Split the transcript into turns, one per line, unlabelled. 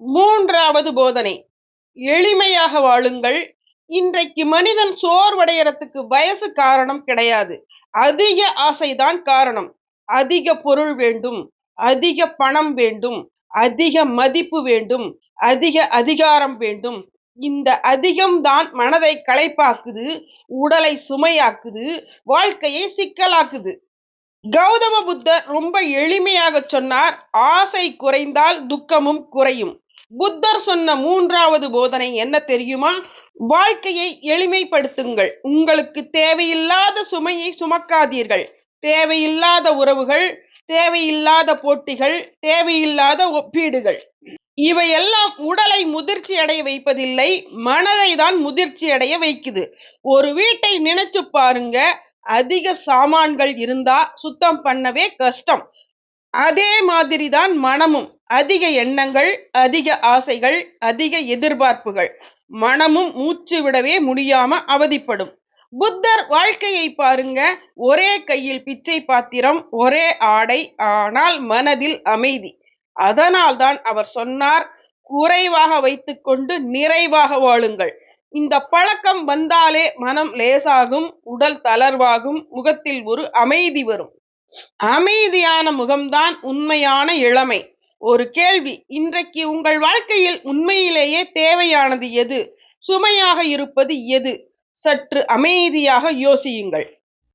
மூன்றாவது போதனை. எளிமையாக வாழுங்கள். இன்றைக்கு மனிதன் சோர்வடையறதுக்கு வயசு காரணம் கிடையாது. அதிக ஆசைதான் காரணம். அதிக பொருள் வேண்டும். அதிக பணம் வேண்டும். அதிக மதிப்பு வேண்டும். அதிக அதிகாரம் வேண்டும். இந்த அதிகம்தான் மனதை களைப்பாக்குது உடலை சுமையாக்குது வாழ்க்கையை சிக்கலாக்குது. கௌதம புத்தர் ரொம்ப எளிமையாக சொன்னார் ஆசை குறைந்தால் துக்கமும் குறையும். புத்தர் சொன்ன மூன்றாவது போதனை என்ன தெரியுமா? வாழ்க்கையை எளிமைப்படுத்துங்கள். உங்களுக்கு தேவையில்லாத சுமையை சுமக்காதீர்கள். தேவையில்லாத உறவுகள் தேவையில்லாத போட்டிகள் தேவையில்லாத ஒப்பீடுகள். இவையெல்லாம் உடலை முதிர்ச்சி அடைய வைப்பதில்லை மனதை தான் முதிர்ச்சி அடைய வைக்குது. ஒரு வீட்டை நினைச்சு பாருங்க அதிக சாமான்கள் இருந்தா சுத்தம் பண்ணவே கஷ்டம். அதே மாதிரி தான் மனமும். அதிக எண்ணங்கள் அதிக ஆசைகள் அதிக எதிர்பார்ப்புகள். மனமும் மூச்சு விடவே முடியாம அவதிப்படும். புத்தர் வாழ்க்கையை பாருங்க ஒரே கையில் பிச்சை பாத்திரம் ஒரே ஆடை ஆனால் மனதில் அமைதி. அதனால்தான் அவர் சொன்னார் குறைவாக வைத்துக்கொண்டு நிறைவாக வாழுங்கள். இந்த பழக்கம் வந்தாலே மனம் லேசாகும் உடல் தளர்வாகும் முகத்தில் ஒரு அமைதி வரும். அமைதியான முகம்தான் உண்மையான இளமை. ஒரு கேள்வி இன்றைக்கு உங்கள் வாழ்க்கையில் உண்மையிலேயே தேவையானது எது? சுமையாக இருப்பது எது? சற்று அமைதியாக யோசியுங்கள்.